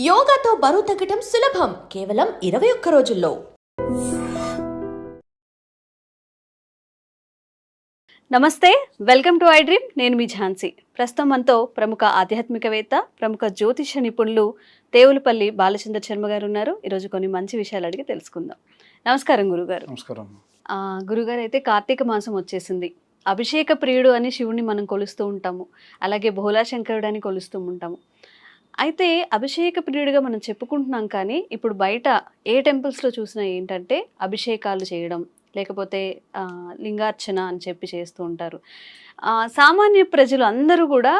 యోగాతో బరువు తగ్గటం సులభం. కేవలం ఇరవై ఒక్క రోజుల్లో. నమస్తే వెల్కమ్ టు ఐ డ్రీమ్. నేను మీ ఝాన్సీ. ప్రస్తుతం మనతో ప్రముఖ ఆధ్యాత్మికవేత్త ప్రముఖ జ్యోతిష నిపుణులు దేవులపల్లి బాలచంద్ర శర్మ గారు ఉన్నారు. ఈరోజు కొన్ని మంచి విషయాలు అడిగి తెలుసుకుందాం. నమస్కారం గురుగారు. నమస్కారం. ఆ, గురుగారు అయితే కార్తీక మాసం వచ్చేసింది. అభిషేక ప్రియుడు అని శివుణ్ణి మనం కొలుస్తూ ఉంటాము. అలాగే భోలాశంకరుడు అని కొలుస్తూ ఉంటాము. అయితే అభిషేక ప్రియుడిగా మనం చెప్పుకుంటున్నాం కానీ ఇప్పుడు బయట ఏ టెంపుల్స్లో చూసినా ఏంటంటే అభిషేకాలు చేయడం లేకపోతే లింగార్చన అని చెప్పి చేస్తూ ఉంటారు. సామాన్య ప్రజలు అందరూ కూడా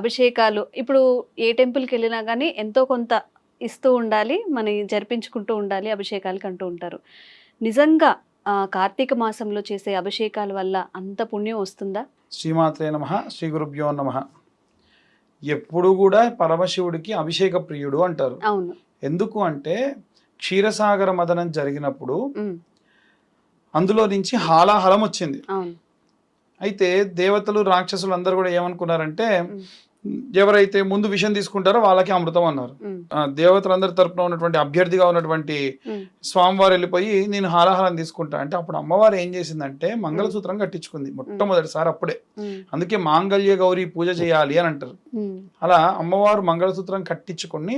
అభిషేకాలు ఇప్పుడు ఏ టెంపుల్కి వెళ్ళినా కానీ ఎంతో కొంత ఇస్తూ ఉండాలి మన జరిపించుకుంటూ ఉండాలి అభిషేకాలకి అంటూ ఉంటారు. నిజంగా కార్తీక మాసంలో చేసే అభిషేకాల వల్ల అంత పుణ్యం వస్తుందా? శ్రీమాత్రే నమ శ్రీ గురుభ్యో నమ. ఎప్పుడు కూడా పరమశివుడికి అభిషేక ప్రియుడు అంటారు. ఎందుకు అంటే క్షీరసాగర మదనం జరిగినప్పుడు అందులో నుంచి హాలాహలం వచ్చింది. అయితే దేవతలు రాక్షసులు అందరూ కూడా ఏమనుకున్నారంటే ఎవరైతే ముందు విషయం తీసుకుంటారో వాళ్ళకి అమృతం అన్నారు. దేవతలందరి తరపున ఉన్నటువంటి అభ్యర్థిగా ఉన్నటువంటి స్వామివారు వెళ్ళిపోయి నేను హాలాహలం తీసుకుంటా. అంటే అప్పుడు అమ్మవారు ఏం చేసిందంటే మంగళసూత్రం కట్టించుకుంది మొట్టమొదటిసారి అప్పుడే. అందుకే మాంగళ్య గౌరీ పూజ చేయాలి అని అంటారు. అలా అమ్మవారు మంగళసూత్రం కట్టించుకొని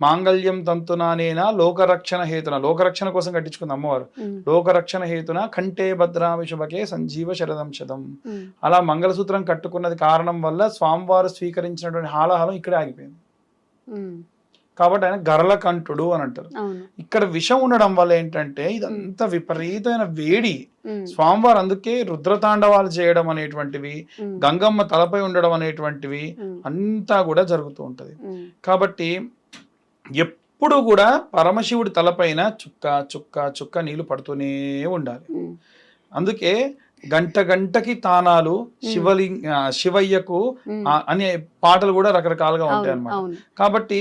మాంగళ్యం తంతునానేనా లోకరక్షణ హేతున? లోకరక్షణ కోసం కట్టించుకుంది అమ్మవారు. లోకరక్షణ హేతున? కంటే భద్రామి శుభకే సంజీవ శరదం శతం. అలా మంగళసూత్రం కట్టుకున్నది కారణం వల్ల స్వామివారు స్వీకరించినటువంటి హాలాహలం ఇక్కడే ఆగిపోయింది. కాబట్టి ఆయన గరల కంఠుడు అని అంటారు. ఇక్కడ విషం ఉండడం వల్ల ఏంటంటే ఇదంతా విపరీతమైన వేడి. స్వామివారు అందుకే రుద్రతాండవాలు చేయడం అనేటువంటివి గంగమ్మ తలపై ఉండడం అనేటువంటివి అంతా కూడా జరుగుతూ ఉంటది. కాబట్టి ఎప్పుడు కూడా పరమశివుడి తలపైన చుక్క చుక్క చుక్క నీళ్ళు పడుతూనే ఉండాలి. అందుకే గంట గంటకి తానాలు శివలింగ శివయ్యకు అనే పాటలు కూడా రకరకాలుగా ఉంటాయి అన్నమాట. కాబట్టి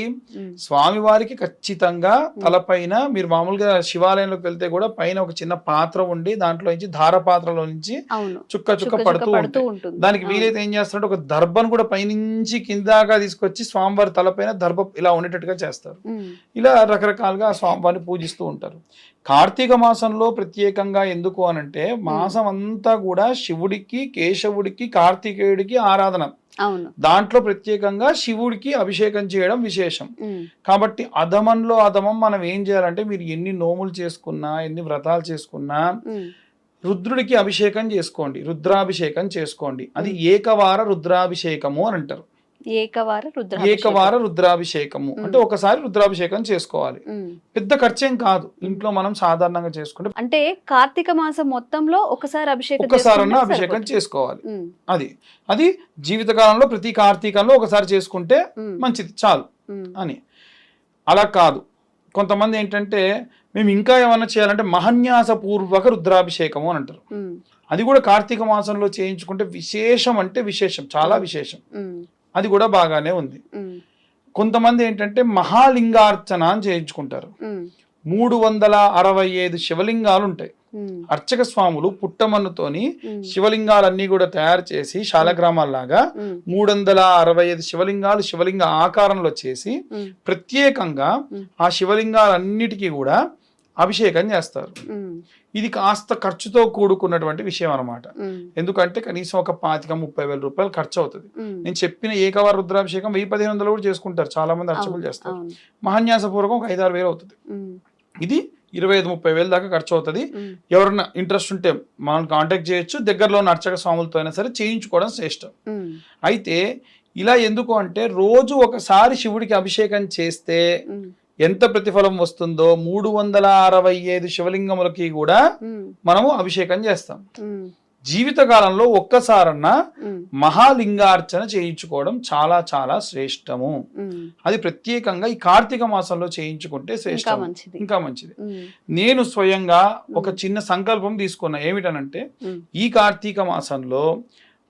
స్వామివారికి ఖచ్చితంగా తలపైన మీరు మామూలుగా శివాలయంలోకి వెళ్తే కూడా పైన ఒక చిన్న పాత్ర ఉండి దాంట్లో నుంచి ధార పాత్రలో నుంచి చుక్క చుక్క పడుతూ ఉంటుంది. దానికి వీలైతే ఏం చేస్తారంటే ఒక దర్భను కూడా పైనుంచి కిందాగా తీసుకొచ్చి స్వామివారి తలపైన దర్భ ఇలా ఉండేటట్టుగా చేస్తారు. ఇలా రకరకాలుగా స్వామివారిని పూజిస్తూ ఉంటారు. కార్తీక మాసంలో ప్రత్యేకంగా ఎందుకు అనంటే మాసం అంతా కూడా శివుడికి కేశవుడికి కార్తికేయుడికి ఆరాధన. అవును. దాంట్లో ప్రత్యేకంగా శివుడికి అభిషేకం చేయడం విశేషం. కాబట్టి అధమంలో అధమం మనం ఏం చేయాలంటే మీరు ఎన్ని నోములు చేసుకున్నా ఎన్ని వ్రతాలు చేసుకున్నా రుద్రుడికి అభిషేకం చేసుకోండి రుద్రాభిషేకం చేసుకోండి. అది ఏకవార రుద్రాభిషేకము అని అంటారు. ఏకవార రుద్ర ఏకవార రుద్రాభిషేకము. అంటే ఒకసారి రుద్రాభిషేకం చేసుకోవాలి. పెద్ద ఖర్చేం కాదు. ఇంట్లో మనం సాధారణంగా చేసుకుంటే అంటే కార్తీక మాసం మొత్తంలో ఒకసారి అభిషేకం చేసుకుంటే అభిషేకం. చేసుకోవాలి. అది. అది జీవితకాలంలో ప్రతి కార్తీకంలో ఒకసారి చేసుకుంటే మంచిది. చాలు అని. అలా కాదు. కొంతమంది ఏంటంటే మేము ఇంకా ఏమన్నా చేయాలంటే మహన్యాస పూర్వక రుద్రాభిషేకము అని అంటారు. అది కూడా కార్తీక మాసంలో చేయించుకుంటే విశేషం అంటే విశేషం. చాలా విశేషం. అది కూడా బాగానే ఉంది. కొంతమంది ఏంటంటే మహాలింగార్చన అని చేయించుకుంటారు. మూడు వందల అరవై ఐదు శివలింగాలు ఉంటాయి అర్చక స్వాములు పుట్టమన్నుతోని శివలింగాలన్నీ కూడా తయారు చేసి శాలగ్రామాల్లాగా మూడు వందల అరవై ఐదు శివలింగాలు శివలింగ ఆకారంలో చేసి ప్రత్యేకంగా. ఆ శివలింగాలన్నిటికీ కూడా అభిషేకం చేస్తారు. ఇది కాస్త ఖర్చుతో కూడుకున్నటువంటి విషయం అన్నమాట. ఉమ్, ఎందుకంటే కనీసం ఒక పాతిక ముప్పై వేల రూపాయలు ఖర్చు అవుతుంది నేను చెప్పిన ఏకవార రుద్రాభిషేకం వెయ్యి పదిహేను వందలు కూడా చేసుకుంటారు. చాలా మంది అర్చకులు చేస్తారు. మహాన్యాసపూర్వకం ఒక ఐదారు వేలు అవుతుంది. ఇది ఇరవై ఐదు ముప్పై వేలు దాకా ఖర్చు అవుతుంది ఉమ్, ఎవరన్నా ఇంట్రెస్ట్ ఉంటే మనం కాంటాక్ట్ చేయొచ్చు. దగ్గరలో ఉన్న అర్చక స్వాములతో అయినా సరే చేయించుకోవడం శ్రేష్టం. అయితే ఇలా ఎందుకు అంటే రోజు ఒకసారి శివుడికి అభిషేకం చేస్తే ఎంత ప్రతిఫలం వస్తుందో మూడు వందల అరవై ఐదు శివలింగములకి కూడా మనము అభిషేకం చేస్తాం. జీవితకాలంలో ఒక్కసారన్నా మహాలింగార్చన చేయించుకోవడం చాలా చాలా శ్రేష్టము. అది ప్రత్యేకంగా ఈ కార్తీక మాసంలో చేయించుకుంటే శ్రేష్టం. ఇంకా మంచిది. నేను స్వయంగా ఒక చిన్న సంకల్పం తీసుకున్నా. ఏమిటనంటే ఈ కార్తీక మాసంలో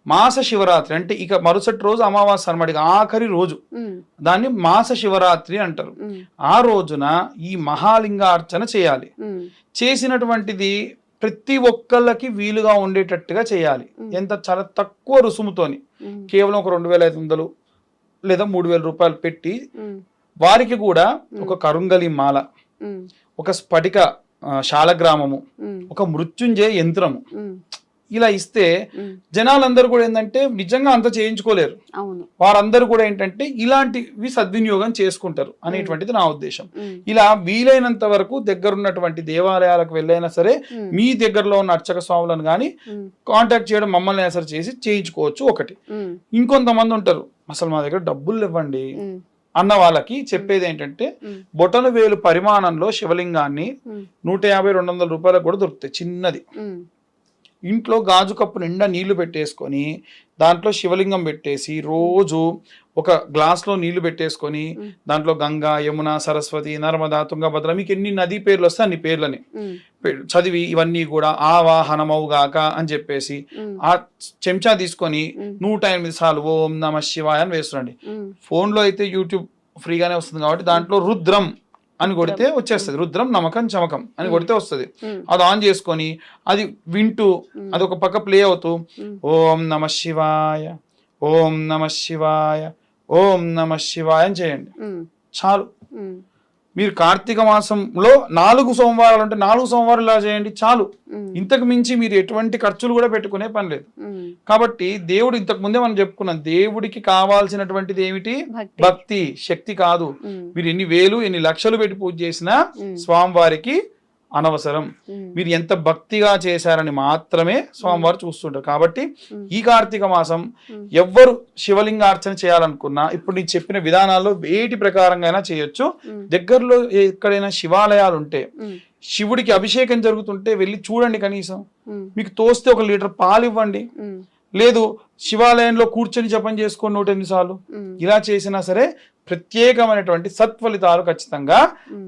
మాస శివరాత్రి అంటే ఇక మరుసటి రోజు అమావాస్య అనమాట ఆఖరి రోజు. దాన్ని మాస శివరాత్రి అంటారు ఆ రోజున ఈ మహాలింగార్చన చేయాలి. చేసినటువంటిది ప్రతి ఒక్కళ్ళకి వీలుగా ఉండేటట్టుగా చేయాలి. ఎంత చాలా తక్కువ రుసుముతోని. కేవలం ఒక రెండు వేల ఐదు వందలు లేదా మూడు వేల రూపాయలు పెట్టి వారికి కూడా ఒక కరుంగలి మాల ఒక స్ఫటిక శాలగ్రామము ఒక మృత్యుంజయ యంత్రము ఇలా ఇస్తే జనాలందరూ కూడా ఏంటంటే నిజంగా అంత చేయించుకోలేరు. వారందరూ కూడా ఏంటంటే ఇలాంటివి సద్వినియోగం చేసుకుంటారు అనేటువంటిది నా ఉద్దేశం. ఇలా వీలైనంత వరకు దగ్గరున్నటువంటి దేవాలయాలకు వెళ్ళైనా సరే మీ దగ్గరలో ఉన్న అర్చక స్వాములను కానీ కాంటాక్ట్ చేయడం మమ్మల్ని అయినా సరే చేసి చేయించుకోవచ్చు ఒకటి. ఇంకొంతమంది ఉంటారు అసలు మా దగ్గర డబ్బులు ఇవ్వండి అన్న వాళ్ళకి చెప్పేది ఏంటంటే బొటన వేలు పరిమాణంలో శివలింగాన్ని నూట యాభై రెండు వందల రూపాయలకు కూడా దొరుకుతాయి చిన్నది. ఇంట్లో గాజు కప్పు నిండా నీళ్ళు పెట్టేసుకొని దాంట్లో శివలింగం పెట్టేసి రోజు ఒక గ్లాస్లో నీళ్ళు పెట్టేసుకొని. దాంట్లో గంగా యమున సరస్వతి నర్మదా తుంగభద్ర మీకు ఎన్ని నదీ పేర్లు వస్తే అన్ని పేర్లని. చదివి ఇవన్నీ కూడా ఆవాహనమవుగాక అని చెప్పేసి ఆ చెంచా తీసుకొని. నూట ఎనిమిది సార్లు ఓం నమ శివాయ అని వేస్తుండండి ఫోన్లో అయితే యూట్యూబ్ ఫ్రీగానే వస్తుంది కాబట్టి దాంట్లో రుద్రం అని కొడితే వచ్చేస్తుంది. రుద్రం నమకం చమకం అని కొడితే వస్తుంది. అది ఆన్ చేసుకొని అది వింటూ అది ఒక పక్క ప్లే అవుతూ. ఓం నమ శివాయ ఓం నమ శివాయ ఓం నమ శివాయ అని చేయండి. చాలు. మీరు కార్తీక మాసంలో నాలుగు సోమవారాలు అంటే నాలుగు సోమవారాలు ఇలా చేయండి చాలు. ఇంతకు మించి మీరు ఎటువంటి ఖర్చులు కూడా పెట్టుకునే పని లేదు. కాబట్టి దేవుడు ఇంతకు ముందే మనం చెప్పుకున్నాం దేవుడికి కావాల్సినటువంటిది ఏమిటి? భక్తి. శక్తి కాదు. మీరు ఎన్ని వేలు ఎన్ని లక్షలు పెట్టి పూజ చేసినా స్వామివారికి అనవసరం. మీరు ఎంత భక్తిగా చేశారని మాత్రమే స్వామివారు చూస్తుంటారు. కాబట్టి. ఈ కార్తీక మాసం. ఎవ్వరు శివలింగార్చన చేయాలనుకున్నా ఇప్పుడు నేను చెప్పిన విధానాల్లో వేటి ప్రకారంగా అయినా చేయొచ్చు. దగ్గరలో ఎక్కడైనా శివాలయాలు ఉంటే శివుడికి అభిషేకం జరుగుతుంటే వెళ్ళి చూడండి కనీసం. మీకు తోస్తే ఒక లీటర్ పాలు ఇవ్వండి లేదు శివాలయంలో కూర్చొని జపం చేసుకోండి నూట ఎనిమిది సార్లు ఇలా చేసినా సరే ప్రత్యేకమైనటువంటి సత్ఫలితాలు ఖచ్చితంగా.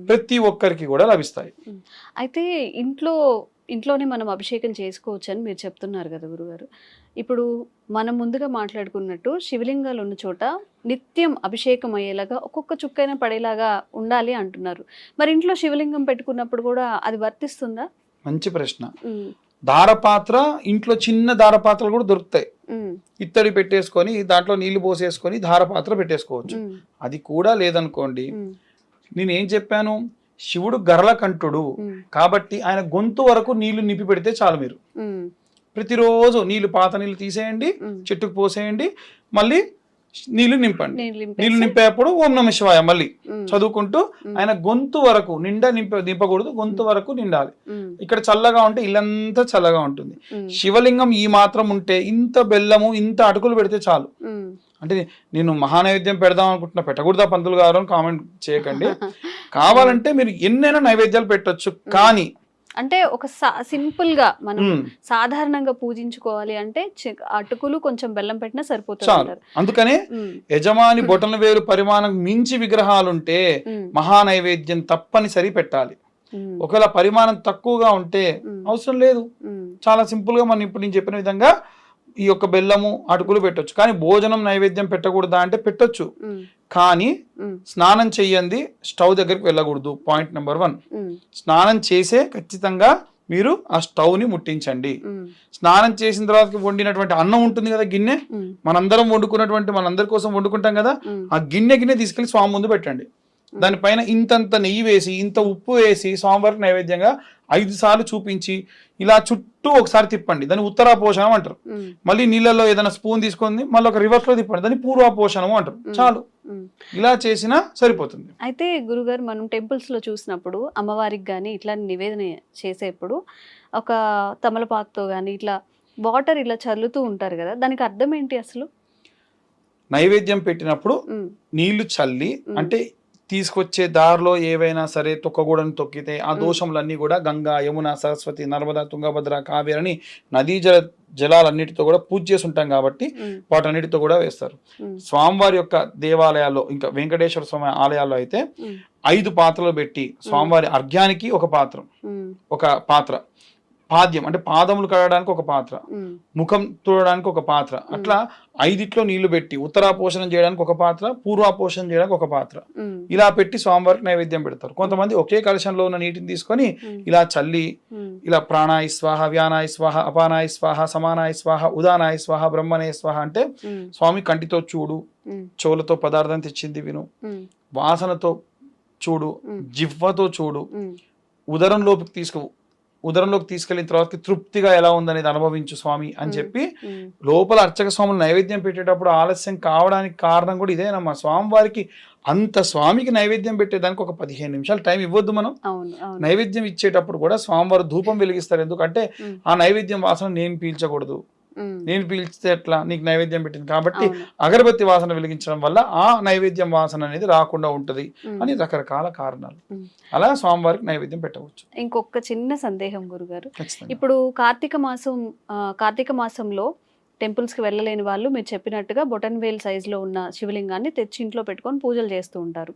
ప్రతి ఒక్కరికి కూడా లభిస్తాయి. అయితే ఇంట్లో ఇంట్లోనే మనం అభిషేకం చేసుకోవచ్చు అని మీరు చెప్తున్నారు కదా గురుగారు. ఇప్పుడు మనం ముందుగా మాట్లాడుకున్నట్టు శివలింగాలు ఉన్న చోట నిత్యం అభిషేకం అయ్యేలాగా ఒక్కొక్క చుక్కైనా పడేలాగా ఉండాలి అంటున్నారు. మరి ఇంట్లో శివలింగం పెట్టుకున్నప్పుడు కూడా అది వర్తిస్తుందా? మంచి ప్రశ్న. దారపాత్ర ఇంట్లో చిన్న దారపాత్రలు కూడా దొరుకుతాయి. ఇత్తడి పెట్టేసుకొని దాంట్లో నీళ్ళు పోసేసుకొని దారపాత్ర పెట్టేసుకోవచ్చు. అది కూడా లేదనుకోండి నేను ఏం చెప్పాను? శివుడు గర్లకంఠుడు ఉమ్, కాబట్టి ఆయన గొంతు వరకు నీళ్ళు నింపి పెడితే చాలు మీరు. ప్రతిరోజు నీళ్ళు పాత నీళ్ళు తీసేయండి. చెట్టుకు పోసేయండి మళ్ళీ నీళ్ళు నింపండి. నీళ్ళు నింపేసి, నీళ్ళు నింపేటప్పుడు ఓం నమ శివాయ మళ్ళీ చదువుకుంటూ ఆయన గొంతు వరకు నిండా నింప నింపకూడదు గొంతు వరకు నిండాలి. ఇక్కడ చల్లగా ఉంటే ఇల్లంతా చల్లగా ఉంటుంది. శివలింగం ఈ మాత్రం ఉంటే ఇంత బెల్లము ఇంత అటుకులు పెడితే చాలు. అంటే నేను మహానైవేద్యం పెడదాం అనుకుంటున్నా పెట్టకూడదా పంతులు గారు అని కామెంట్ చేయకండి. కావాలంటే మీరు ఎన్నైనా నైవేద్యాలు పెట్టొచ్చు. కానీ అంటే ఒక సింపుల్గా మనం సాధారణంగా పూజించుకోవాలి అంటే అటుకులు కొంచెం బెల్లం పెట్టినా సరిపోతుంది అందుకనే యజమాని బొటన వేలు పరిమాణం మించి విగ్రహాలుంటే ఉమ్, మహానైవేద్యం తప్పనిసరి పెట్టాలి. ఒకవేళ పరిమాణం తక్కువగా ఉంటే అవసరం లేదు. చాలా సింపుల్గా మనం ఇప్పుడు నేను చెప్పిన విధంగా ఈ యొక్క బెల్లము అటుకులు పెట్టొచ్చు. కానీ భోజనం నైవేద్యం పెట్టకూడదా అంటే పెట్టొచ్చు. కానీ స్నానం చెయ్యంది స్టవ్ దగ్గరికి వెళ్ళకూడదు. పాయింట్ నెంబర్ వన్ స్నానం చేసే ఖచ్చితంగా మీరు ఆ స్టవ్ని ముట్టించండి స్నానం చేసిన తర్వాత వండినటువంటి అన్నం ఉంటుంది కదా గిన్నె? మనందరం వండుకున్నటువంటి మనందరి కోసం వండుకుంటాం కదా? ఆ గిన్నె గిన్నె తీసుకెళ్ళి స్వామి ముందు పెట్టండి. దానిపైన ఇంతంత నెయ్యి వేసి ఇంత ఉప్పు వేసి స్వామివారికి నైవేద్యంగా ఐదు సార్లు చూపించి ఇలా చుట్టూ ఒకసారి తిప్పండి. దాన్ని ఉత్తరాపోషణం అంటారు. ఉమ్, మళ్ళీ నీళ్ళల్లో ఏదైనా స్పూన్ తీసుకొని మళ్ళీ ఒక రివర్స్లో తిప్పండి. దాన్ని పూర్వాపోషణం అంటారు. చాలు. ఇలా చేసినా సరిపోతుంది. అయితే గురుగారు మనం టెంపుల్స్లో చూసినప్పుడు అమ్మవారికి కానీ ఇట్లా నివేదన చేసేప్పుడు ఒక తమలపాకుతో కానీ ఇట్లా వాటర్ ఇలా చల్లుతూ ఉంటారు కదా దానికి అర్థం ఏంటి అసలు? నైవేద్యం పెట్టినప్పుడు నీళ్ళు చల్లి. అంటే తీసుకొచ్చే దారిలో ఏవైనా సరే తొక్కగూడని తొక్కితే ఆ దోషములన్నీ కూడా గంగా యమున సరస్వతి నర్మదా తుంగభద్ర కావేరి అని నదీ జల జలాలన్నిటితో కూడా పూజ చేసి ఉంటాం కాబట్టి వాటన్నిటితో కూడా వేస్తారు. స్వామివారి యొక్క దేవాలయాల్లో ఇంకా వెంకటేశ్వర స్వామి ఆలయాల్లో అయితే ఐదు పాత్రలు పెట్టి స్వామివారి అర్ఘ్యానికి ఒక పాత్ర ఒక పాత్ర. పాద్యం అంటే పాదములు కడగడానికి ఒక పాత్ర ముఖం తుడడానికి ఒక పాత్ర అట్లా ఐదిట్లో నీళ్ళు పెట్టి ఉత్తరాపోషణం చేయడానికి ఒక పాత్ర పూర్వాపోషణం చేయడానికి ఒక పాత్ర. ఇలా పెట్టి స్వామివారికి నైవేద్యం పెడతారు. కొంతమంది ఒకే కలశంలో ఉన్న నీటిని తీసుకొని ఇలా చల్లి ఇలా ప్రాణాయ స్వాహ వ్యానాయ స్వాహ అపానాయ స్వాహ సమానాయ స్వాహ ఉదానాయ స్వాహ బ్రహ్మణయ స్వాహ అంటే స్వామి కంటితో చూడు చెవులతో పదార్థం తెచ్చింది విను వాసనతో చూడు జిహ్వతో చూడు ఉమ్, ఉదరంలోకి తీసుకు ఉదరంలోకి తీసుకెళ్ళిన తర్వాత తృప్తిగా ఎలా ఉందనేది అనుభవించు స్వామి అని చెప్పి లోపల అర్చక స్వాములు నైవేద్యం పెట్టేటప్పుడు ఆలస్యం కావడానికి కారణం కూడా ఇదేనమ్మా స్వామివారికి అంత స్వామికి నైవేద్యం పెట్టేదానికి ఒక పదిహేను నిమిషాలు టైం ఇవ్వద్దు మనం. నైవేద్యం ఇచ్చేటప్పుడు కూడా స్వామివారు ధూపం వెలిగిస్తారు. ఎందుకంటే. ఆ నైవేద్యం వాసన నేను పీల్చకూడదు. నేను పీల్చితే ఎట్లా? నీకు నైవేద్యం పెట్టింది. కాబట్టి. అగరబత్తి వాసన వెలిగించడం వల్ల ఆ నైవేద్యం వాసన అనేది రాకుండా ఉంటది. అని రకరకాల కారణాలు. అలా స్వామివారికి నైవేద్యం పెట్టవచ్చు. ఇంకొక చిన్న సందేహం గురుగారు. ఇప్పుడు కార్తీక మాసం కార్తీక మాసంలో టెంపుల్స్కి వెళ్ళలేని వాళ్ళు మీరు చెప్పినట్టుగా బొటన్ వేల్ సైజులో ఉన్న శివలింగాన్ని తెచ్చి ఇంట్లో పెట్టుకొని పూజలు చేస్తూ ఉంటారు.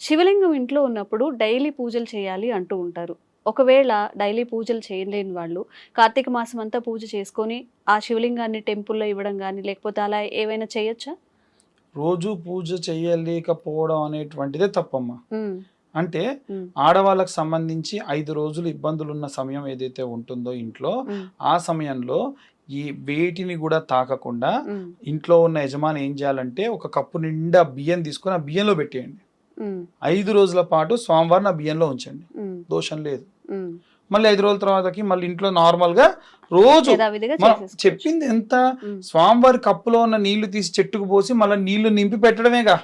శివలింగం ఇంట్లో ఉన్నప్పుడు డైలీ పూజలు చేయాలి అంటూ ఉంటారు. ఒకవేళ డైలీ పూజలు చేయలేని వాళ్ళు కార్తీక మాసం అంతా పూజ చేసుకొని ఆ శివలింగాన్ని టెంపుల్లో ఇవ్వడం కానీ లేకపోతే అలా ఏవైనా చేయొచ్చా? రోజు పూజ చేయలేకపోవడం అనేటువంటిదే తప్పమ్మా. అంటే ఆడవాళ్ళకు సంబంధించి ఐదు రోజులు ఇబ్బందులు ఉన్న సమయం ఏదైతే ఉంటుందో ఇంట్లో ఆ సమయంలో ఈ వేటిని కూడా తాకకుండా ఇంట్లో ఉన్న యజమాని ఏం చేయాలంటే ఒక కప్పు నిండా బియ్యం తీసుకొని ఆ బియ్యంలో పెట్టేయండి. ఐదు రోజుల పాటు స్వామివారిని ఆ బియ్యంలో ఉంచండి. దోషం లేదు. మళ్ళీ ఐదు రోజుల తర్వాతకి మళ్ళీ ఇంట్లో నార్మల్గా రోజు. చెప్పింది ఎంత? స్వామివారి కప్పులో ఉన్న నీళ్ళు తీసి చెట్టుకు పోసి మళ్ళీ నీళ్ళు నింపి పెట్టడమేగా.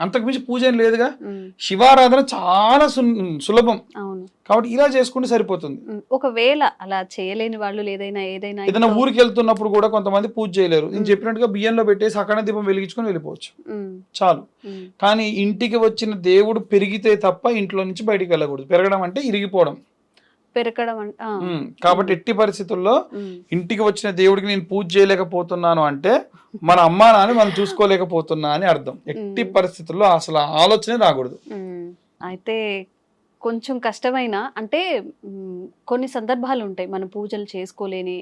ఉమ్, అంతకు మించి పూజ ఏం లేదుగా. శివారాధన చాలా సులభం. కాబట్టి ఇలా చేసుకుంటే సరిపోతుంది. ఒకవేళ అలా చేయలేని వాళ్ళు ఏదైనా ఏదైనా ఏదైనా ఊరికి వెళ్తున్నప్పుడు కూడా కొంతమంది పూజ చేయలేరు. నేను చెప్పినట్టుగా బియ్యంలో పెట్టేసి అక్కడ దీపం వెలిగించుకొని వెళ్ళిపోవచ్చు. చాలు. కానీ ఇంటికి వచ్చిన దేవుడు పెరిగితే తప్ప ఇంట్లో నుంచి బయటికి వెళ్ళకూడదు. పెరగడం అంటే ఇరిగిపోవడం. పెరగడం కాబట్టి ఎట్టి పరిస్థితుల్లో ఇంటికి వచ్చిన దేవుడికి నేను పూజ చేయలేకపోతున్నాను అంటే మన అమ్మా నాన్న మనం చూసుకోలేకపోతున్నా అని అర్థం. ఎట్టి పరిస్థితుల్లో అసలు ఆలోచనే రాకూడదు. అయితే కొంచెం కష్టమైన అంటే కొన్ని సందర్భాలు ఉంటాయి. మనం పూజలు చేసుకోలేని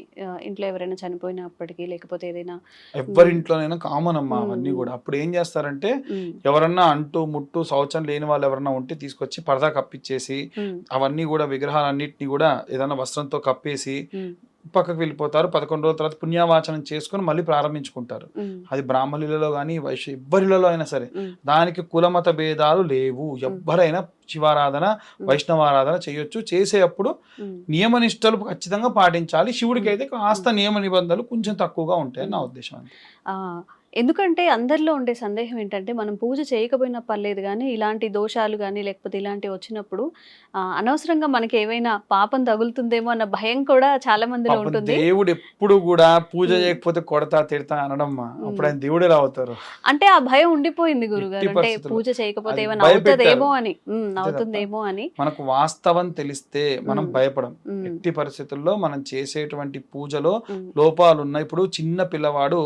ఇంట్లో ఎవరైనా చనిపోయినప్పటికీ లేకపోతే ఏదైనా ఎవరింట్లోనైనా కామన్ అమ్మా అవన్నీ కూడా. అప్పుడు ఏం చేస్తారంటే ఎవరన్నా అంటూ ముట్టు శౌచం లేని వాళ్ళు ఎవరన్నా ఉంటే తీసుకొచ్చి పరదా కప్పిచ్చేసి ఉమ్, అవన్నీ కూడా విగ్రహాలన్నింటినీ కూడా ఏదైనా వస్త్రంతో కప్పేసి పక్కకు వెళ్ళిపోతారు. పదకొండు రోజుల తర్వాత పుణ్యావాచనం చేసుకొని మళ్ళీ ప్రారంభించుకుంటారు. అది బ్రాహ్మణులలో కానీ వైశ్య ఎవ్వరిలలో అయినా సరే దానికి కులమత భేదాలు లేవు. ఎవ్వరైనా శివారాధన వైష్ణవారాధన చేయొచ్చు. చేసేటప్పుడు ఉమ్. నియమ నిష్టలు ఖచ్చితంగా పాటించాలి. శివుడికి అయితే కాస్త నియమ నిబంధనలు కొంచెం తక్కువగా ఉంటాయని నా ఉద్దేశం ఎందుకంటే అందరిలో ఉండే సందేహం ఏంటంటే మనం పూజ చేయకపోయినా పర్లేదు కానీ ఇలాంటి దోషాలు కానీ లేకపోతే ఇలాంటివి వచ్చినప్పుడు అనవసరంగా మనకి ఏవైనా పాపం తగులుతుందేమో అన్న భయం కూడా చాలా మందిలో ఉంటుంది. దేవుడు ఎప్పుడు కూడా పూజ చేయకపోతే కొడతా తిడతా అనడమ్మా అప్పుడు ఆయన దేవుడు ఎలా అవుతారు అంటే ఆ భయం ఉండిపోయింది గురుగారు. అంటే. పూజ చేయకపోతే ఏమైనా. అవుతుందేమో అని. అవుతుందేమో అని. మనకు వాస్తవం తెలిస్తే మనం. భయపడం. ఎట్టి పరిస్థితుల్లో మనం చేసేటువంటి పూజలో లోపాలు ఉన్నాయి ఇప్పుడు చిన్న పిల్లవాడు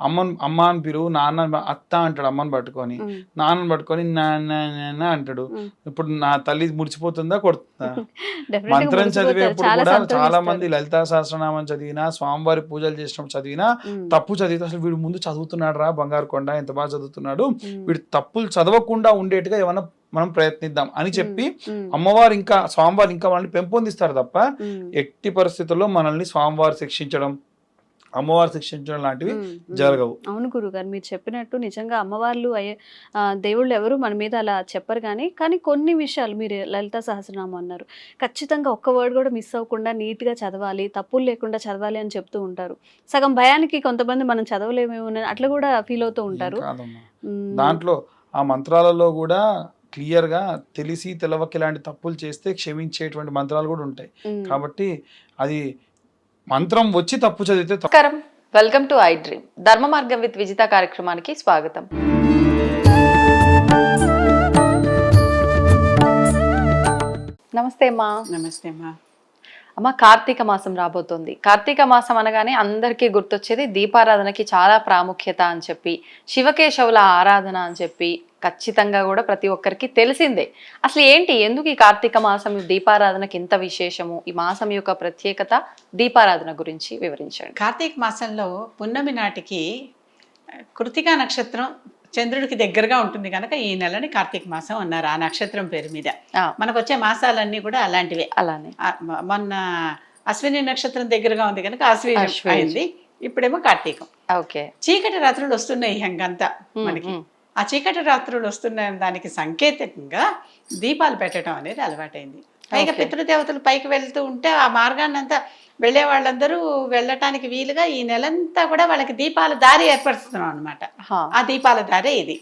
అమ్మన్ అమ్మ అని పిలువు నాన్న అత్త అంటాడు అమ్మని పట్టుకొని. నాన్నని పట్టుకొని నాన్న అంటాడు. ఇప్పుడు నా తల్లి ముడిచిపోతుందా కొడుతుందా? మంత్రం. చదివేప్పుడు చాలా కూడా చాలా. మంది లలితా సహస్రనామం చదివినా స్వామివారి పూజలు చేసినప్పుడు చదివినా తప్పు చదివితే అసలు వీడు ముందు చదువుతున్నాడు రా బంగారు కొండ ఎంత బాగా చదువుతున్నాడు. వీడు తప్పులు చదవకుండా ఉండేట్టుగా ఏమన్నా మనం ప్రయత్నిద్దాం అని చెప్పి అమ్మవారు ఇంకా స్వామివారు ఇంకా మనల్ని పెంపొందిస్తారు తప్ప ఎట్టి పరిస్థితుల్లో మనల్ని స్వామివారు శిక్షించడం అమ్మవారు శిక్షించడం లాంటివి. జరగవు. అవును గురుగారు మీరు చెప్పినట్టు నిజంగా అమ్మవార్లు అయ్యే దేవుళ్ళు ఎవరు మన మీద అలా చెప్పరు కానీ కానీ కొన్ని విషయాలు మీరు లలిత సహస్రనామం అన్నారు. ఖచ్చితంగా ఒక్క వర్డ్ కూడా మిస్ అవ్వకుండా నీట్గా చదవాలి తప్పులు లేకుండా చదవాలి అని చెప్తూ ఉంటారు. సగం భయానికి కొంతమంది మనం చదవలేమేమో అట్లా కూడా ఫీల్ అవుతూ ఉంటారు. దాంట్లో ఆ మంత్రాలలో కూడా క్లియర్గా తెలిసి తెలవక ఇలాంటి తప్పులు చేస్తే క్షమించేటువంటి మంత్రాలు కూడా ఉంటాయి. కాబట్టి అది మంత్రం వచ్చి తప్పు చదివితే. నమస్కారం. వెల్కమ్ టు ఐ డ్రీమ్ ధర్మ మార్గం విత్ విజిత కార్యక్రమానికి స్వాగతం. నమస్తే అమ్మా. నమస్తే అమ్మా. అమ్మ కార్తీక మాసం రాబోతోంది. కార్తీక మాసం అనగానే అందరికీ గుర్తొచ్చేది దీపారాధనకి చాలా ప్రాముఖ్యత అని చెప్పి శివకేశవుల ఆరాధన అని చెప్పి ఖచ్చితంగా కూడా ప్రతి ఒక్కరికి తెలిసిందే. అసలు ఏంటి? ఎందుకు ఈ కార్తీక మాసం దీపారాధనకి ఇంత విశేషము? ఈ మాసం యొక్క ప్రత్యేకత దీపారాధన గురించి వివరించండి. కార్తీక మాసంలో పున్నమి నాటికి కృతికా నక్షత్రం చంద్రుడికి దగ్గరగా ఉంటుంది కనుక ఈ నెలని కార్తీక మాసం అన్నారు ఆ నక్షత్రం పేరు మీద. మనకు వచ్చే మాసాలన్నీ కూడా అలాంటివే. అలానే. మొన్న అశ్విని నక్షత్రం దగ్గరగా ఉంది కనుక అశ్విని. అయింది. ఇప్పుడేమో కార్తీకం. ఓకే. చీకటి రాత్రులు వస్తున్నాయి ఇంకంతా మనకి. ఆ చీకటి రాత్రులు వస్తున్న దానికి సంకేతంగా దీపాలు పెట్టడం అనేది అలవాటైంది. పైగా. పితృదేవతలు పైకి వెళ్తూ ఉంటే ఆ మార్గాన్ని అంతా వెళ్ళే వాళ్ళందరూ వెళ్ళటానికి వీలుగా ఈ నెలంతా కూడా వాళ్ళకి దీపాల దారి ఏర్పరుస్తున్నాం అనమాట ఆ దీపాల దారే ఇది.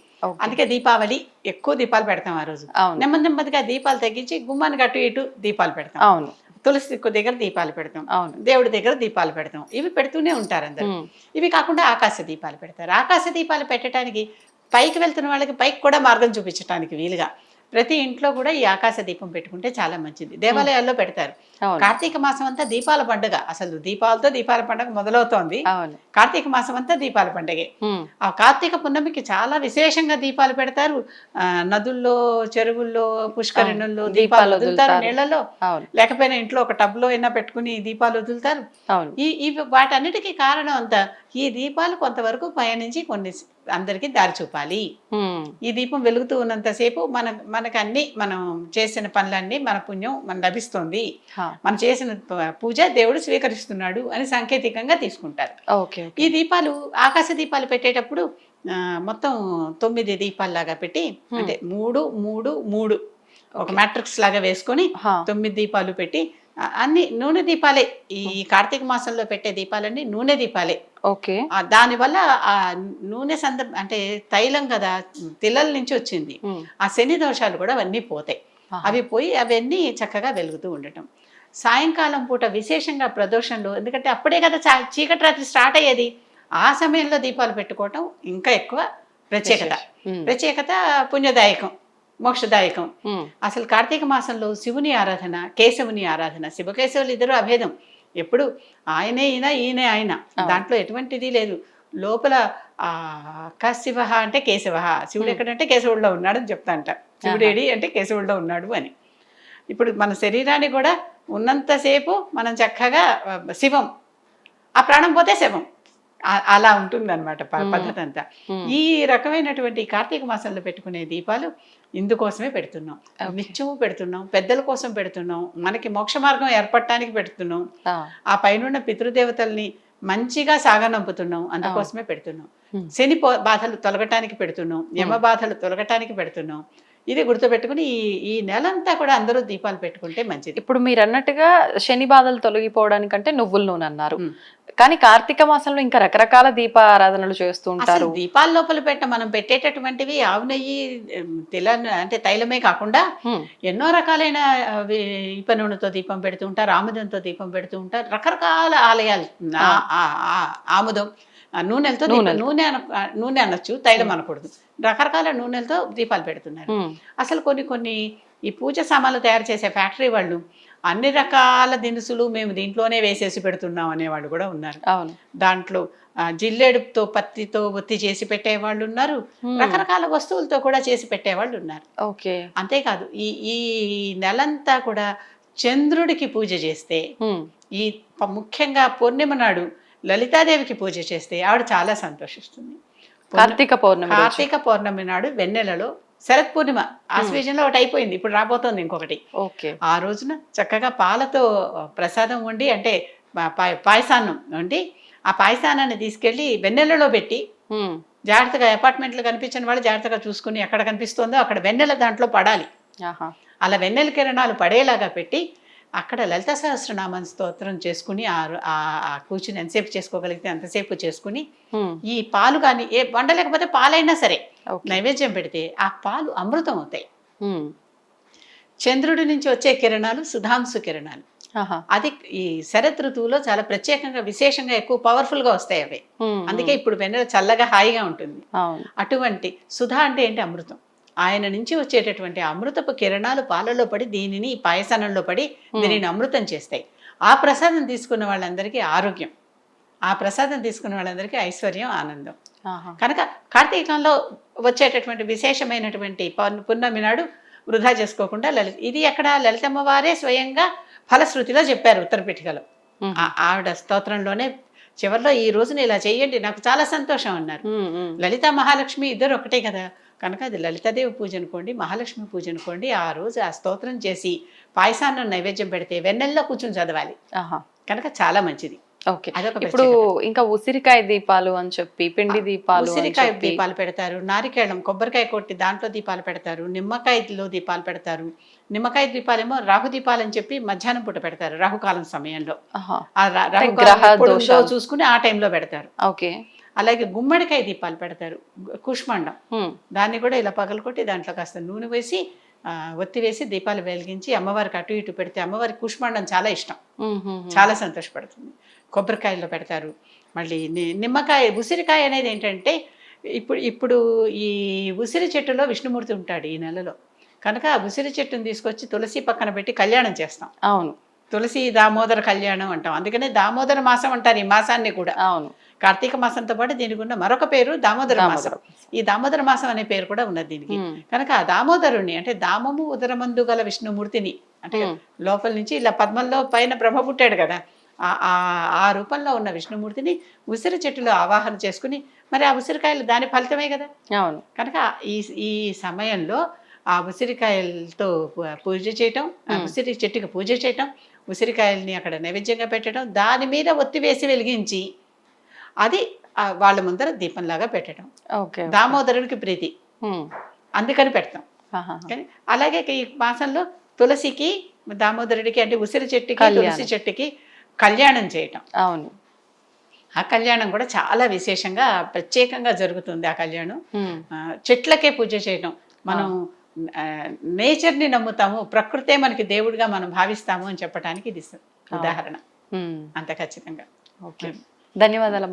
అందుకే దీపావళి ఎక్కువ దీపాలు పెడతాం ఆ రోజు. నెమ్మది నెమ్మదిగా దీపాలు తగ్గించి గుమ్మానికి అటు ఇటు దీపాలు పెడతాం. అవును. తులసి దగ్గర దీపాలు పెడతాం. అవును. దేవుడి దగ్గర దీపాలు పెడతాం. ఇవి పెడుతూనే ఉంటారు అందరు. ఇవి కాకుండా ఆకాశ దీపాలు పెడతారు. ఆకాశ దీపాలు పెట్టడానికి పైకి వెళ్తున్న వాళ్ళకి పైకి కూడా మార్గం చూపించడానికి వీలుగా. ప్రతి ఇంట్లో కూడా ఈ ఆకాశ దీపం పెట్టుకుంటే చాలా మంచిది. దేవాలయాల్లో పెడతారు. కార్తీక మాసం అంతా దీపాల పండుగ. అసలు దీపాలతో దీపాల పండుగ మొదలవుతోంది. కార్తీక మాసం అంతా దీపాల పండుగే. ఆ కార్తీక పున్నమికి చాలా విశేషంగా దీపాలు పెడతారు. నదుల్లో చెరువుల్లో పుష్కరిణుల్లో. దీపాలు వదులుతారు అవును. లేకపోయినా ఇంట్లో ఒక టబ్లో అయినా పెట్టుకుని దీపాలు వదులుతారు. ఈ వాటన్నిటికీ కారణం అంతా ఈ దీపాలు కొంతవరకు పయనించి కొన్ని అందరికీ దారి చూపాలి. ఈ దీపం వెలుగుతూ ఉన్నంతసేపు మన మనకు అన్ని మనం చేసిన పనులన్నీ మన పుణ్యం మన లభిస్తుంది. మనం చేసిన పూజ దేవుడు స్వీకరిస్తున్నాడు అని సాంకేతికంగా తీసుకుంటారు. ఈ దీపాలు ఆకాశ దీపాలు పెట్టేటప్పుడు మొత్తం తొమ్మిది దీపాల్లాగా పెట్టి అంటే మూడు మూడు మూడు ఒక మ్యాట్రిక్స్ లాగా వేసుకొని తొమ్మిది దీపాలు పెట్టి అన్ని నూనె దీపాలే. ఈ కార్తీక మాసంలో పెట్టే దీపాలన్నీ నూనె దీపాలే. ఓకే. దానివల్ల ఆ నూనె సందర్భ అంటే తైలం కదా తిల్లల నుంచి వచ్చింది. ఆ శని దోషాలు కూడా అవన్నీ పోతాయి. అవి పోయి అవన్నీ చక్కగా వెలుగుతూ ఉండటం. సాయంకాలం పూట విశేషంగా ప్రదోషంలో ఎందుకంటే అప్పుడే కదా చా- చీకటి రాత్రి స్టార్ట్ అయ్యేది. ఆ సమయంలో దీపాలు పెట్టుకోవటం ఇంకా ఎక్కువ ప్రత్యేకత. ప్రత్యేకత పుణ్యదాయకం. మోక్షదాయకం. అసలు కార్తీక మాసంలో శివుని ఆరాధన కేశవుని ఆరాధన శివకేశవులు ఇద్దరు అభేదం. ఎప్పుడు ఆయనే ఈయన ఈయనే ఆయన. దాంట్లో ఎటువంటిది లేదు. లోపల ఆ శివ అంటే కేశవ. శివుడు ఎక్కడంటే కేశవుడిలో ఉన్నాడు అని చెప్తా అంట శివుడేడి అంటే కేశవుడిలో ఉన్నాడు అని. ఇప్పుడు మన శరీరాన్ని కూడా ఉన్నంతసేపు మనం చక్కగా శివం. ఆ ప్రాణం పోతే శవం. అలా ఉంటుంది అనమాట పద్ధతి అంతా. ఈ రకమైనటువంటి కార్తీక మాసంలో పెట్టుకునే దీపాలు ఇందుకోసమే పెడుతున్నాం. నిత్యము పెడుతున్నాం పెద్దల కోసం పెడుతున్నాం మనకి మోక్ష మార్గం ఏర్పడటానికి పెడుతున్నాం ఆ, పైనున్న పితృదేవతల్ని మంచిగా సాగనంపుతున్నాం అందుకోసమే పెడుతున్నాం. శని బాధలు తొలగటానికి పెడుతున్నాం యమ బాధలు తొలగటానికి పెడుతున్నాం. ఇది గుర్తుపెట్టుకుని ఈ ఈ నెలంతా కూడా అందరూ దీపాలు పెట్టుకుంటే మంచిది. ఇప్పుడు మీరు అన్నట్టుగా శని బాధలు తొలగిపోవడానికంటే నువ్వుల నూనె అన్నారు. కానీ కార్తీక మాసంలో ఇంకా రకరకాల దీపారాధనలు చేస్తూ ఉంటారు. దీపాల లోపల పెట్ట మనం పెట్టేటటువంటివి ఆవు నెయ్యి తిల అంటే తైలమే కాకుండా ఎన్నో రకాలైన ఇప్ప నూనెతో దీపం పెడుతూ ఉంటారు ఆముదంతో దీపం పెడుతూ ఉంటారు రకరకాల ఆలయాలు. ఆముదం నూనెలతో. నూనె నూనె అనొచ్చు తైలం అనకూడదు. రకరకాల నూనెలతో దీపాలు పెడుతున్నారు. అసలు కొన్ని కొన్ని ఈ పూజ సామాన్లు తయారు చేసే ఫ్యాక్టరీ వాళ్ళు అన్ని రకాల దినుసులు మేము దీంట్లోనే వేసేసి పెడుతున్నాం అనేవాళ్ళు కూడా ఉన్నారు. దాంట్లో ఆ, జిల్లేడుతో పత్తితో ఒత్తి చేసి పెట్టేవాళ్ళు ఉన్నారు. రకరకాల వస్తువులతో కూడా చేసి పెట్టేవాళ్ళు ఉన్నారు. ఓకే. అంతేకాదు ఈ ఈ నెలంతా కూడా చంద్రుడికి పూజ చేస్తే ఈ ముఖ్యంగా పూర్ణిమ నాడు లలితాదేవికి పూజ చేస్తే ఆవిడ చాలా సంతోషిస్తుంది. కార్తీక పౌర్ణమి. కార్తీక పౌర్ణమి నాడు వెన్నెలలో శరత్ పూర్ణిమ ఆశ్వేజంలో ఒకటి అయిపోయింది ఇప్పుడు రాబోతోంది ఇంకొకటి. ఓకే. ఆ రోజున చక్కగా పాలతో ప్రసాదం వండి అంటే పాయసాన్నం వండి ఆ పాయసానాన్ని తీసుకెళ్ళి వెన్నెలలో పెట్టి జాగ్రత్తగా అపార్ట్మెంట్లు కనిపించిన వాళ్ళు జాగ్రత్తగా చూసుకుని ఎక్కడ కనిపిస్తుందో అక్కడ వెన్నెల దాంట్లో పడాలి. ఆహా. అలా వెన్నెల కిరణాలు పడేలాగా పెట్టి అక్కడ లలిత సహస్రనామం స్తోత్రం చేసుకుని ఆ కూర్చుని ఎంతసేపు చేసుకోగలిగితే అంతసేపు చేసుకుని ఈ పాలు కానీ ఏ వండలేకపోతే పాలైనా సరే నైవేద్యం పెడితే ఆ పాలు అమృతం అవుతాయి. చంద్రుడి నుంచి వచ్చే కిరణాలు సుధాంశు కిరణాలు. అది ఈ శరత్ ఋతువులో చాలా ప్రత్యేకంగా విశేషంగా ఎక్కువ పవర్ఫుల్గా వస్తాయి అవి. అందుకే ఇప్పుడు వెన్నెల చల్లగా హాయిగా ఉంటుంది. అటువంటి సుధా అంటే ఏంటి అమృతం? ఆయన నుంచి వచ్చేటటువంటి అమృతపు కిరణాలు పాలలో పడి దీనిని పాయసనంలో పడి దీనిని అమృతం చేస్తాయి. ఆ ప్రసాదం తీసుకున్న వాళ్ళందరికీ ఆరోగ్యం. ఆ ప్రసాదం తీసుకున్న వాళ్ళందరికీ ఐశ్వర్యం ఆనందం. కనుక కార్తీకంలో వచ్చేటటువంటి విశేషమైనటువంటి పున్నమి నాడు వృధా చేసుకోకుండా లలిత ఇది ఎక్కడ లలితమ్మ వారే స్వయంగా ఫలశ్రుతిలో చెప్పారు ఉత్తరపీఠికలో మ్మ్. ఆ- ఆవిడ స్తోత్రంలోనే చివరిలో ఈ రోజున ఇలా చేయండి నాకు చాలా సంతోషం అన్నారు. లలిత మహాలక్ష్మి ఇద్దరు ఒకటే కదా కనుక అది లలితాదేవి పూజ అనుకోండి మహాలక్ష్మి పూజ అనుకోండి ఆ రోజు ఆ స్తోత్రం చేసి పాయసాన్ని నైవేద్యం పెడితే వెన్నెల్లో కూర్చుని చదవాలి. కనుక చాలా మంచిది ఓకే. ఇప్పుడు ఇంకా ఉసిరికాయ దీపాలు అని చెప్పి పిండి దీపాలు ఉసిరికాయ దీపాలు పెడతారు నారికేళం కొబ్బరికాయ కొట్టి దాంట్లో దీపాలు పెడతారు నిమ్మకాయలో దీపాలు పెడతారు నిమ్మకాయ దీపాలేమో రాహు దీపాలు అని చెప్పి మధ్యాహ్నం పూట పెడతారు రాహుకాలం సమయంలో. చూసుకుని ఆ టైంలో పెడతారు. ఓకే. అలాగే గుమ్మడికాయ దీపాలు పెడతారు కుష్మాండం. దాన్ని కూడా ఇలా పగలకొట్టి దాంట్లో కాస్త నూనె వేసి ఆ, ఒత్తి వేసి దీపాలు వెలిగించి అమ్మవారికి అటు ఇటు పెడితే అమ్మవారికి కుష్మాండం చాలా ఇష్టం. చాలా సంతోషపడుతుంది. కొబ్బరికాయల్లో పెడతారు. మళ్ళీ నిమ్మకాయ ఉసిరికాయ అనేది ఏంటంటే ఇప్పుడు ఇప్పుడు ఈ ఉసిరి చెట్టులో విష్ణుమూర్తి ఉంటాడు ఈ నెలలో. కనుక ఆ ఉసిరి చెట్టుని తీసుకొచ్చి తులసి పక్కన పెట్టి కళ్యాణం చేస్తాం. అవును. తులసి దామోదర కళ్యాణం అంటాం. అందుకనే దామోదర మాసం అంటారు ఈ మాసాన్ని కూడా. అవును. కార్తీక మాసంతో పాటు దీనికి ఉన్న మరొక పేరు దామోదర మాసం. ఈ దామోదర మాసం అనే పేరు కూడా ఉన్నది దీనికి. కనుక ఆ దామోదరుణ్ణి అంటే దామము ఉదరమందు గల విష్ణుమూర్తిని అంటే. లోపల నుంచి ఇలా పద్మంలో పైన బ్రహ్మ పుట్టాడు కదా ఆ- ఆ- ఆ రూపంలో ఉన్న విష్ణుమూర్తిని ఉసిరి చెట్టులో ఆవాహన చేసుకుని మరి ఆ ఉసిరికాయలు దాని ఫలితమే కదా అవును కనుక ఈ ఈ సమయంలో ఆ ఉసిరికాయలతో పూజ చేయటం. ఉసిరి చెట్టుకి పూజ చేయటం ఉసిరికాయల్ని అక్కడ నైవేద్యంగా పెట్టడం దాని మీద ఒత్తి వేసి వెలిగించి అది వాళ్ళ ముందర దీపంలాగా పెట్టడం. దామోదరుడికి ప్రీతి. అందుకని పెడతాం. కానీ అలాగే ఈ మాసంలో తులసికి దామోదరుడికి అంటే ఉసిరి చెట్టుకి. తులసి చెట్టుకి కళ్యాణం చేయటం. అవును. ఆ కళ్యాణం కూడా చాలా విశేషంగా ప్రత్యేకంగా జరుగుతుంది ఆ కళ్యాణం. చెట్లకే పూజ చేయటం. మనం ఆ, నేచర్ని నమ్ముతాము ప్రకృతే మనకి దేవుడిగా మనం భావిస్తాము అని చెప్పడానికి ఇది ఉదాహరణ. అంత ఖచ్చితంగా. ఓకే. ధన్యవాదాలమ్మా.